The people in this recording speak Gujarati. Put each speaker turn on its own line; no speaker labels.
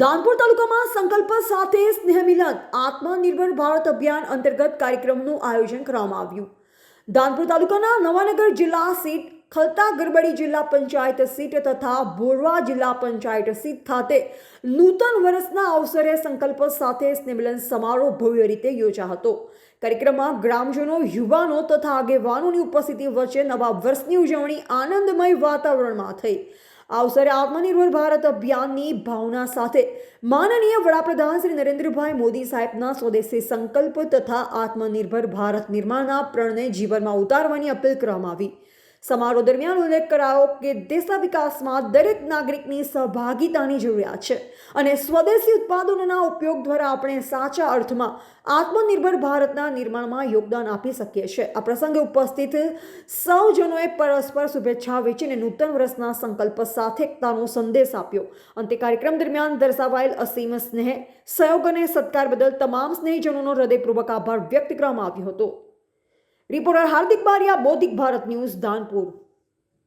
દાનપુર તાલુકામાં સંકલ્પ સાથે સ્નેહ મિલન આત્મનિર્ભર ભારત અભિયાન અંતર્ગત કાર્યક્રમનું આયોજન કરવામાં આવ્યું. દાનપુર તાલુકાના નવાનગર જિલ્લા સીટ, ખલતા ગરબડી જિલ્લા પંચાયત સીટ તથા બોરવા જિલ્લા પંચાયત સીટ ખાતે નૂતન વર્ષના અવસરે સંકલ્પ સાથે સ્નેહમિલન સમારોહ ભવ્ય રીતે યોજા હતો. કાર્યક્રમમાં ગ્રામજનો, યુવાનો તથા આગેવાનોની ઉપસ્થિતિ વચ્ચે નવા વર્ષની ઉજવણી આનંદમય વાતાવરણમાં થઈ. આ અવસરે આત્મનિર્ભર ભારત અભિયાનની ભાવના સાથે માનનીય વડાપ્રધાન શ્રી નરેન્દ્રભાઈ મોદી સાહેબના સ્વદેશી સંકલ્પ તથા આત્મનિર્ભર ભારત નિર્માણના પ્રણને જીવનમાં ઉતારવાની અપીલ કરવામાં આવી. સમારોહ દરમિયાન ઉલ્લેખ કરાયો કે દેશના વિકાસમાં દરેક નાગરિકની સહભાગિતાની જરૂરિયાત છે અને સ્વદેશી ઉત્પાદનોના ઉપયોગ દ્વારા આપણે સાચા અર્થમાં આત્મનિર્ભર ભારતના નિર્માણમાં યોગદાન આપી શકીએ છીએ. આ પ્રસંગે ઉપસ્થિત સૌ જનોએ પરસ્પર શુભેચ્છા વેચીને નૂતન વર્ષના સંકલ્પ સાથે એકતાનો સંદેશ આપ્યો. અંતે કાર્યક્રમ દરમિયાન દર્શાવાયેલ અસીમ સ્નેહ, સહયોગ અને સત્કાર બદલ તમામ સ્નેહીજનોનો હૃદયપૂર્વક આભાર વ્યક્ત કરવામાં આવ્યો હતો. રિપોર્ટર હાર્દિક બારિયા બૌદ્ધિક ભારત ન્યૂઝ દાનપુર.